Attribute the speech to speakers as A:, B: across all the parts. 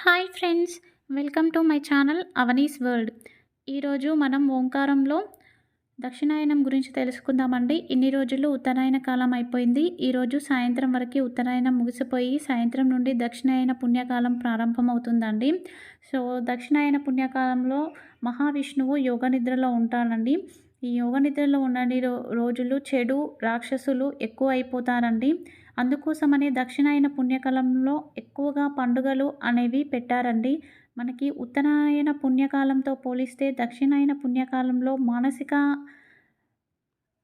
A: Hi friends welcome to my channel Avani's world. ఈరోజు మనం ఓంకారంలో దక్షిణాయనం గురించి తెలుసుకుందామండి. ఇన్ని రోజులు ఉత్తరాయణ కాలం అయిపోయింది. ఈరోజు సాయంత్రం వరకు ఉత్తరాయణం ముగిసిపోయి సాయంత్రం నుండి దక్షిణాయన పుణ్యకాలం ప్రారంభమవుతుందండి. సో దక్షిణాయన పుణ్యకాలంలో మహావిష్ణువు యోగ నిద్రలో ఉంటాడండి. ఈ యోగ నిద్రలో ఉన్నన్ని రో రోజులు చెడు రాక్షసులు ఎక్కువ అయిపోతారండి. అందుకోసమనే దక్షిణాయన పుణ్యకాలంలో ఎక్కువగా పండుగలు అనేవి పెట్టారండి. మనకి ఉత్తరాయణ పుణ్యకాలంతో పోలిస్తే దక్షిణాయన పుణ్యకాలంలో మానసిక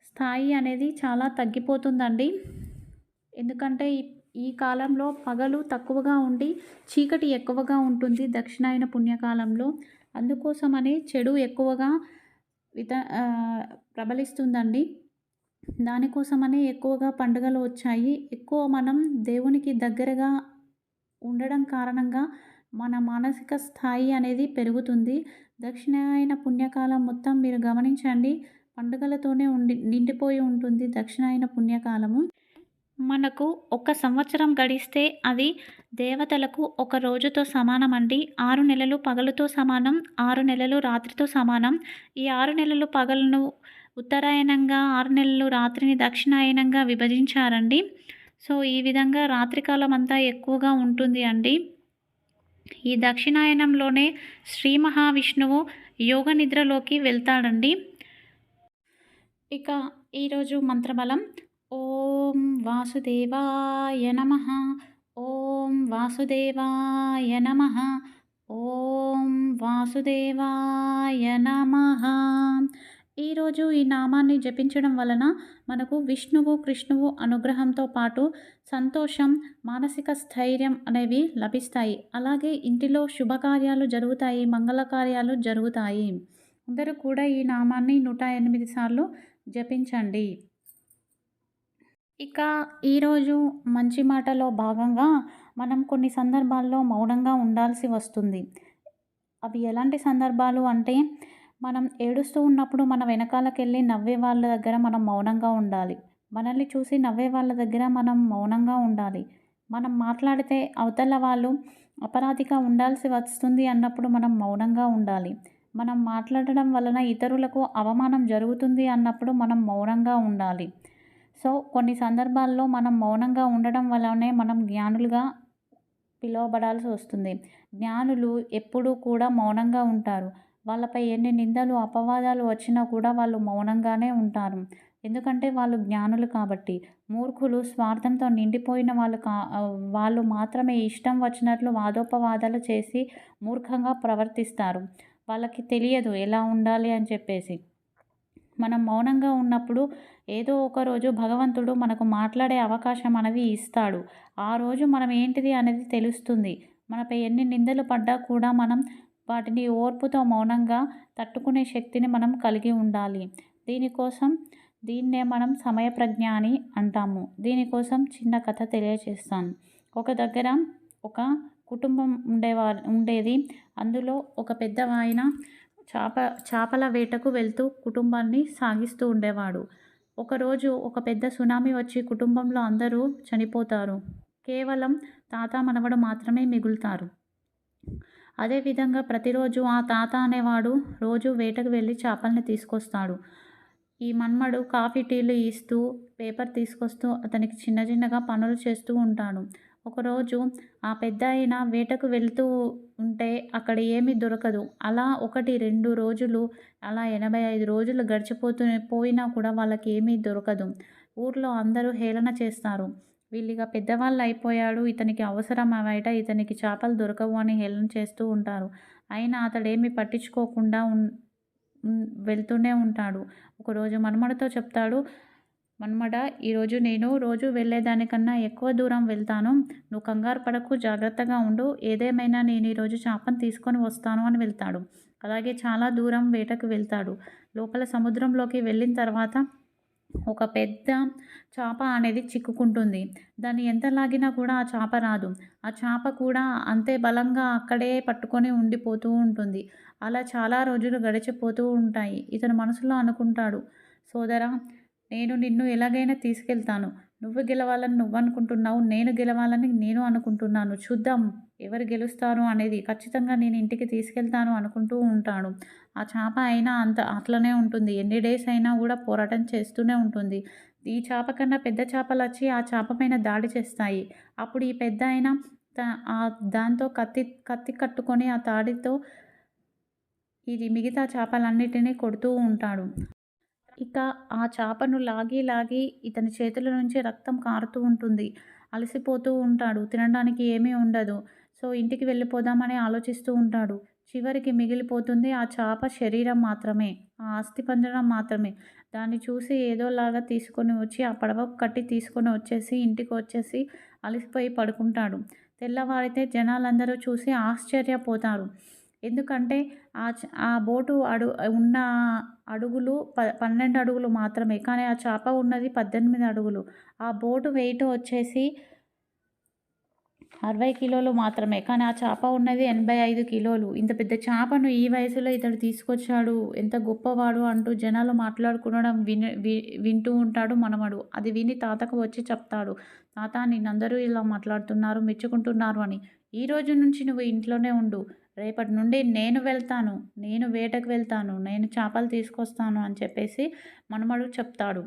A: స్థాయి అనేది చాలా తగ్గిపోతుందండి. ఎందుకంటే ఈ ఈ కాలంలో పగలు తక్కువగా ఉండి చీకటి ఎక్కువగా ఉంటుంది దక్షిణాయన పుణ్యకాలంలో. అందుకోసమనే చెడు ఎక్కువగా విత ప్రబలిస్తుందండి. దానికోసమనే ఎక్కువగా పండుగలు వచ్చాయి. ఎక్కువ మనం దేవునికి దగ్గరగా ఉండడం కారణంగా మన మానసిక స్థాయి అనేది పెరుగుతుంది. దక్షిణాయన పుణ్యకాలం మొత్తం మీరు గమనించండి. పండుగలతోనే ఉండి నిండిపోయి ఉంటుంది దక్షిణాయన పుణ్యకాలము. మనకు ఒక సంవత్సరం గడిస్తే అది దేవతలకు ఒక రోజుతో సమానం అండి ఆరు నెలలు పగలుతో సమానం ఆరు నెలలు రాత్రితో సమానం. ఈ ఆరు నెలలు పగలను ఉత్తరాయణంగా ఆరు నెలలు రాత్రిని దక్షిణాయనంగా విభజించారండి. సో ఈ విధంగా రాత్రికాలం అంతా ఎక్కువగా ఉంటుంది అండి. ఈ దక్షిణాయనంలోనే శ్రీ మహావిష్ణువు యోగ నిద్రలోకి వెళ్తాడండి. ఇక ఈరోజు మంత్రబలం. ఓం వాసుదేవాయ నమ. వాసుదేవాయ నమ. ఓం వాసుదేవాయ నమ. ఈరోజు ఈ నామాన్ని జపించడం వలన మనకు విష్ణువు కృష్ణువు అనుగ్రహంతో పాటు సంతోషం మానసిక స్థైర్యం అనేవి లభిస్తాయి. అలాగే ఇంటిలో శుభకార్యాలు జరుగుతాయి మంగళకార్యాలు జరుగుతాయి. అందరూ కూడా ఈ నామాన్ని నూట ఎనిమిది సార్లు జపించండి. ఇక ఈరోజు మంచి మాటలో భాగంగా మనం కొన్ని సందర్భాల్లో మౌనంగా ఉండాల్సి వస్తుంది. అవి ఎలాంటి సందర్భాలు అంటే మనం ఏడుస్తూ ఉన్నప్పుడు మన వెనకాలకెళ్ళి నవ్వే వాళ్ళ దగ్గర మనం మౌనంగా ఉండాలి. మనల్ని చూసి నవ్వే వాళ్ళ దగ్గర మనం మౌనంగా ఉండాలి. మనం మాట్లాడితే అవతల వాళ్ళు అపరాధిగా ఉండాల్సి వస్తుంది అన్నప్పుడు మనం మౌనంగా ఉండాలి. మనం మాట్లాడడం వలన ఇతరులకు అవమానం జరుగుతుంది అన్నప్పుడు మనం మౌనంగా ఉండాలి. సో కొన్ని సందర్భాల్లో మనం మౌనంగా ఉండడం వల్లనే మనం జ్ఞానులుగా పిలువబడాల్సి వస్తుంది. జ్ఞానులు ఎప్పుడూ కూడా మౌనంగా ఉంటారు. వాళ్ళపై ఎన్ని నిందలు అపవాదాలు వచ్చినా కూడా వాళ్ళు మౌనంగానే ఉంటారు. ఎందుకంటే వాళ్ళు జ్ఞానులు కాబట్టి. మూర్ఖులు స్వార్థంతో నిండిపోయిన వాళ్ళు కా వాళ్ళు మాత్రమే ఇష్టం వచ్చినట్లు వాదోపవాదాలు చేసి మూర్ఖంగా ప్రవర్తిస్తారు. వాళ్ళకి తెలియదు ఎలా ఉండాలి అని చెప్పేసి. మనం మౌనంగా ఉన్నప్పుడు ఏదో ఒక రోజు భగవంతుడు మనకు మాట్లాడే అవకాశం అనేది ఇస్తాడు. ఆ రోజు మనం ఏంటిది అనేది తెలుస్తుంది. మనపై ఎన్ని నిందలు పడ్డా కూడా మనం వాటిని ఓర్పుతో మౌనంగా తట్టుకునే శక్తిని మనం కలిగి ఉండాలి. దీనికోసం దీన్నే మనం సమయ ప్రజ్ఞ అని అంటాము. దీనికోసం చిన్న కథ తెలియజేస్తాను. ఒక దగ్గర ఒక కుటుంబం ఉండేవారు ఉండేది. అందులో ఒక పెద్దవాయన చేప చేపల వేటకు వెళ్తూ కుటుంబాన్ని సాగిస్తూ ఉండేవాడు. ఒకరోజు ఒక పెద్ద సునామీ వచ్చి కుటుంబంలో అందరూ చనిపోతారు. కేవలం తాత మనవడు మాత్రమే మిగులుతారు. అదేవిధంగా ప్రతిరోజు ఆ తాత అనేవాడు రోజు వేటకు వెళ్ళి చేపల్ని తీసుకొస్తాడు. ఈ మన్మడు కాఫీ టీలు ఇస్తూ పేపర్ తీసుకొస్తూ అతనికి చిన్న చిన్నగా పనులు చేస్తూ ఉంటాడు. ఒకరోజు ఆ పెద్ద వేటకు వెళ్తూ ఉంటే అక్కడ ఏమీ దొరకదు. అలా ఒకటి రెండు రోజులు అలా ఎనభై ఐదు రోజులు గడిచిపోతూ పోయినా కూడా వాళ్ళకి ఏమీ దొరకదు. ఊర్లో అందరూ హేళన చేస్తారు. వీళ్ళిగా పెద్దవాళ్ళు అయిపోయాడు. ఇతనికి అవసరం బయట ఇతనికి చేపలు దొరకవు అని హేళన చేస్తూ ఉంటారు. అయినా అతడేమీ పట్టించుకోకుండా ఉన్ వెళ్తూనే ఉంటాడు. ఒకరోజు మనమడతో చెప్తాడు మన్మడ ఈరోజు నేను రోజు వెళ్ళేదానికన్నా ఎక్కువ దూరం వెళ్తాను. నువ్వు కంగారు పడకు జాగ్రత్తగా ఉండు. ఏదేమైనా నేను ఈరోజు చేపను తీసుకొని వస్తాను అని వెళ్తాడు. అలాగే చాలా దూరం వేటకు వెళ్తాడు. లోపల సముద్రంలోకి వెళ్ళిన తర్వాత ఒక పెద్ద చేప అనేది చిక్కుకుంటుంది. దాన్ని ఎంత లాగినా కూడా ఆ చేప రాదు. ఆ చేప కూడా అంతే బలంగా అక్కడే పట్టుకొని ఉండిపోతూ ఉంటుంది. అలా చాలా రోజులు గడిచిపోతూ ఉంటాయి. ఇతను మనసులో అనుకుంటాడు సోదరా నేను నిన్ను ఎలాగైనా తీసుకెళ్తాను. నువ్వు గెలవాలని నువ్వు అనుకుంటున్నావు నేను గెలవాలని నేను అనుకుంటున్నాను. చూద్దాం ఎవరు గెలుస్తారు అనేది ఖచ్చితంగా నేను ఇంటికి తీసుకెళ్తాను అనుకుంటూ ఉంటాడు ఆ చేప అయినా అంత అట్లనే ఉంటుంది. ఎన్ని డేస్ అయినా కూడా పోరాటం చేస్తూనే ఉంటుంది. ఈ చేప కన్నా పెద్ద చేపలు వచ్చి ఆ చేప పైన దాడి చేస్తాయి. అప్పుడు ఈ పెద్ద అయినా దాంతో కత్తి కత్తి కట్టుకొని ఆ తాడితో ఇది మిగతా చేపలన్నిటినీ కొడుతూ ఉంటాడు. ఇక ఆ చేపను లాగి లాగి ఇతని చేతుల నుంచి రక్తం కారుతూ ఉంటుంది. అలసిపోతూ ఉంటాడు. తినడానికి ఏమీ ఉండదు. సో ఇంటికి వెళ్ళిపోదామని ఆలోచిస్తూ ఉంటాడు. చివరికి మిగిలిపోతుంది ఆ చేప శరీరం మాత్రమే. ఆ అస్థిపంజరం మాత్రమే. దాన్ని చూసి ఏదోలాగా తీసుకొని వచ్చి ఆ పడవ కట్టి తీసుకొని వచ్చేసి ఇంటికి వచ్చేసి అలసిపోయి పడుకుంటాడు. తెల్లవారితే జనాలందరూ చూసి ఆశ్చర్యపోతారు. ఎందుకంటే ఆ ఆ బోటు అడు ఉన్న అడుగులు ప పన్నెండు అడుగులు మాత్రమే కానీ ఆ చేప ఉన్నది పద్దెనిమిది అడుగులు. ఆ బోటు వెయిట్ వచ్చేసి అరవై కిలోలు మాత్రమే కానీ ఆ చేప ఉన్నది ఎనభై ఐదు కిలోలు. ఇంత పెద్ద చేపను ఈ వయసులో ఇతడు తీసుకొచ్చాడు ఎంత గొప్పవాడు అంటూ జనాలు మాట్లాడుకునడం విని వింటూ ఉంటాడు మనమడు. అది విని తాతకు వచ్చి చెప్తాడు తాత నిన్నందరూ ఇలా మాట్లాడుతున్నారు మెచ్చుకుంటున్నారు అని. ఈ రోజు నుంచి నువ్వు ఇంట్లోనే ఉండు. రేపటి నుండి నేను వెళ్తాను నేను వేటకు వెళ్తాను నేను చేపలు తీసుకొస్తాను అని చెప్పేసి మనమడు చెప్తాడు.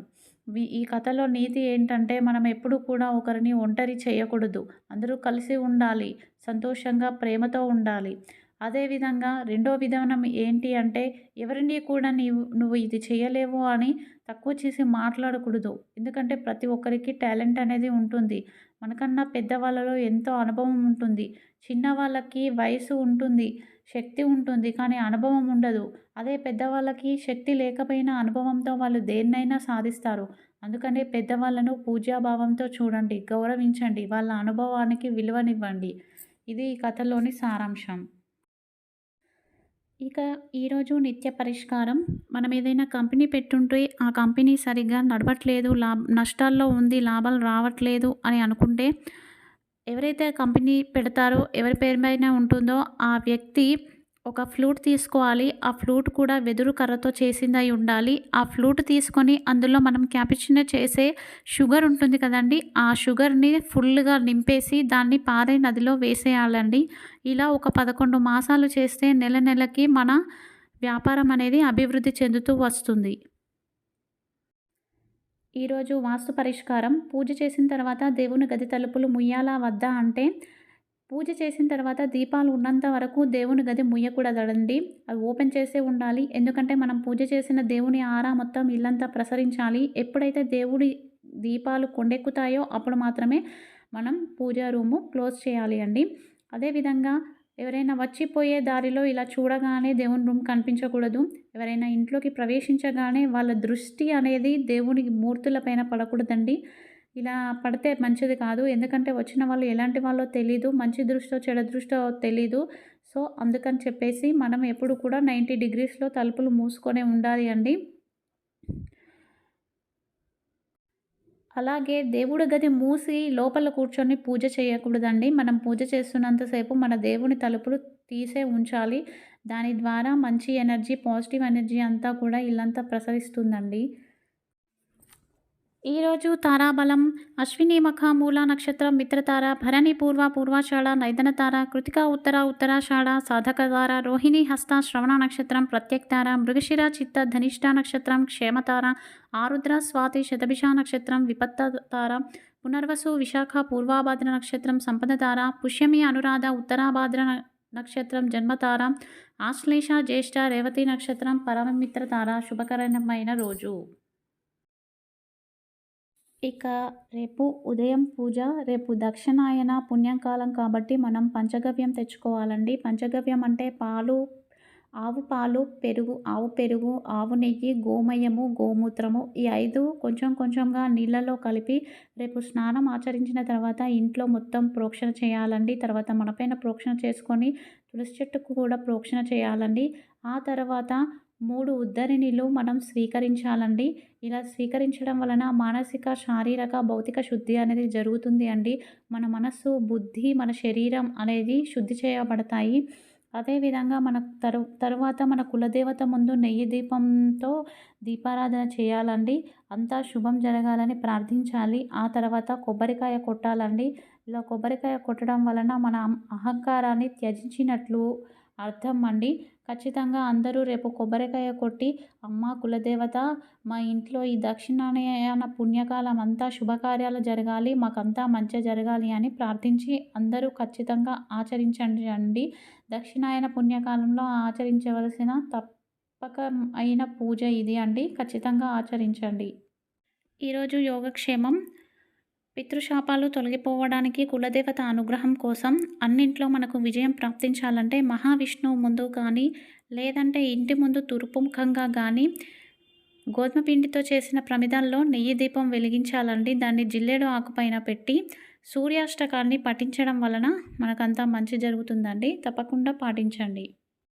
A: ఈ కథలో నీతి ఏంటంటే మనం ఎప్పుడు కూడా ఒకరిని ఒంటరి చేయకూడదు. అందరూ కలిసి ఉండాలి సంతోషంగా ప్రేమతో ఉండాలి. అదేవిధంగా రెండో విధానం ఏంటి అంటే ఎవరిని కూడా నీవు నువ్వు ఇది చేయలేవు అని తక్కువ చేసి మాట్లాడకూడదు. ఎందుకంటే ప్రతి ఒక్కరికి టాలెంట్ అనేది ఉంటుంది. మనకన్నా పెద్దవాళ్ళలో ఎంతో అనుభవం ఉంటుంది. చిన్న వాళ్ళకి వయసు ఉంటుంది శక్తి ఉంటుంది కానీ అనుభవం ఉండదు. అదే పెద్దవాళ్ళకి శక్తి లేకపోయినా అనుభవంతో వాళ్ళు దేన్నైనా సాధిస్తారు. అందుకనే పెద్దవాళ్ళను పూజాభావంతో చూడండి గౌరవించండి వాళ్ళ అనుభవానికి విలువనివ్వండి. ఇది ఈ కథలోని సారాంశం. ఇక ఈరోజు నిత్య పరిష్కారం. మనం ఏదైనా కంపెనీ పెట్టుంటే ఆ కంపెనీ సరిగ్గా నడవట్లేదు లాభ నష్టాల్లో ఉంది లాభాలు రావట్లేదు అని అనుకుంటే ఎవరైతే కంపెనీ పెడతారో ఎవరి పేరు పైన ఉంటుందో ఆ వ్యక్తి ఒక ఫ్లూట్ తీసుకోవాలి. ఆ ఫ్లూట్ కూడా వెదురు కర్రతో చేసిందై ఉండాలి. ఆ ఫ్లూట్ తీసుకొని అందులో మనం క్యాపిచినో చేసే షుగర్ ఉంటుంది కదండి. ఆ షుగర్ని ఫుల్గా నింపేసి దాన్ని పారే నదిలో వేసేయాలండి. ఇలా ఒక పదకొండు మాసాలు చేస్తే నెల నెలకి మన వ్యాపారం అనేది అభివృద్ధి చెందుతూ వస్తుంది. ఈరోజు వాస్తు పరిష్కారం. పూజ చేసిన తర్వాత దేవుని గది తలుపులు ముయ్యాలా వద్దా అంటే పూజ చేసిన తర్వాత దీపాలు ఉన్నంత వరకు దేవుని గది ముయ్యకూడదండి. అవి ఓపెన్ చేసే ఉండాలి. ఎందుకంటే మనం పూజ చేసిన దేవుని ఆరా మొత్తం ఇల్లంతా ప్రసరించాలి. ఎప్పుడైతే దేవుడి దీపాలు కొండెక్కుతాయో అప్పుడు మాత్రమే మనం పూజా రూము క్లోజ్ చేయాలి అండి. అదేవిధంగా ఎవరైనా వచ్చిపోయే దారిలో ఇలా చూడగానే దేవుని రూమ్ కనిపించకూడదు. ఎవరైనా ఇంట్లోకి ప్రవేశించగానే వాళ్ళ దృష్టి అనేది దేవుని మూర్తులపైన పడకూడదండి. ఇలా పడితే మంచిది కాదు. ఎందుకంటే వచ్చిన వాళ్ళు ఎలాంటి వాళ్ళో తెలీదు. మంచి దృష్టో చెడ దృష్టో తెలీదు. సో అందుకని చెప్పేసి మనం ఎప్పుడు కూడా నైంటీ డిగ్రీస్లో తలుపులు మూసుకొనే ఉండాలి అండి. అలాగే దేవుడి గది మూసి లోపల కూర్చొని పూజ చేయకూడదండి. మనం పూజ చేస్తున్నంతసేపు మన దేవుని తలుపులు తీసే ఉంచాలి. దాని ద్వారా మంచి ఎనర్జీ పాజిటివ్ ఎనర్జీ అంతా కూడా ఇల్లంతా ప్రసరిస్తుందండి. ఈరోజు తారాబలం అశ్విని మఖ మూల నక్షత్రం మిత్రతార భరణి పూర్వ పూర్వాషాఢ నైదనతార కృతిక ఉత్తర ఉత్తరాషాఢ సాధకతార రోహిణి హస్త శ్రవణ నక్షత్రం ప్రత్యక్తార మృగశిర చిత్త ధనిష్ట నక్షత్రం క్షేమతార ఆరుద్ర స్వాతి శతభిష నక్షత్రం విపత్తతార పునర్వసు విశాఖ పూర్వాభాద్ర నక్షత్రం సంపదతార పుష్యమి అనురాధ ఉత్తరాభాద్ర నక్షత్రం జన్మతార ఆశ్లేష జ్యేష్ఠ రేవతి నక్షత్రం పరమమిత్రతార శుభకరమైన రోజు. ఇక రేపు ఉదయం పూజ రేపు దక్షిణాయన పుణ్యకాలం కాబట్టి మనం పంచగవ్యం తెచ్చుకోవాలండి. పంచగవ్యం అంటే పాలు ఆవు పాలు పెరుగు ఆవు పెరుగు ఆవు నెయ్యి గోమయము గోమూత్రము ఈ ఐదు కొంచెం కొంచెంగా నీళ్ళలో కలిపి రేపు స్నానం ఆచరించిన తర్వాత ఇంట్లో మొత్తం ప్రోక్షణ చేయాలండి. తర్వాత మనపైన ప్రోక్షణ చేసుకొని తులసి చెట్టుకు కూడా ప్రోక్షణ చేయాలండి. ఆ తర్వాత మూడు ఉద్ధరిణిలు మనం స్వీకరించాలండి. ఇలా స్వీకరించడం వలన మానసిక శారీరక భౌతిక శుద్ధి అనేది జరుగుతుంది అండి. మన మనస్సు బుద్ధి మన శరీరం అనేది శుద్ధి చేయబడతాయి. అదేవిధంగా మన తరు తరువాత మన కులదేవత ముందు నెయ్యి దీపంతో దీపారాధన చేయాలండి. అంతా శుభం జరగాలని ప్రార్థించాలి. ఆ తర్వాత కొబ్బరికాయ కొట్టాలండి. ఇలా కొబ్బరికాయ కొట్టడం వలన మన అహంకారాన్ని త్యజించినట్లు అర్థం అండి. ఖచ్చితంగా అందరూ రేపు కొబ్బరికాయ కొట్టి అమ్మ కులదేవత మా ఇంట్లో ఈ దక్షిణాయన పుణ్యకాలం అంతా శుభకార్యాలు జరగాలి మాకంతా మంచి జరగాలి అని ప్రార్థించి అందరూ ఖచ్చితంగా ఆచరించండి. అండి దక్షిణాయన పుణ్యకాలంలో ఆచరించవలసిన తప్పక అయిన పూజ ఇది అండి. ఖచ్చితంగా ఆచరించండి. ఈరోజు యోగక్షేమం పితృశాపాలు తొలగిపోవడానికి కులదేవత అనుగ్రహం కోసం అన్నింట్లో మనకు విజయం ప్రాప్తించాలంటే మహావిష్ణువు ముందు కానీ లేదంటే ఇంటి ముందు తూర్పు ముఖంగా కానీ గోధుమ పిండితో చేసిన ప్రమిదల్లో నెయ్యి దీపం వెలిగించాలండి. దాన్ని జిల్లేడు ఆకుపైన పెట్టి సూర్యాష్టకాన్ని పఠించడం వలన మనకంతా మంచి జరుగుతుందండి. తప్పకుండా పాటించండి.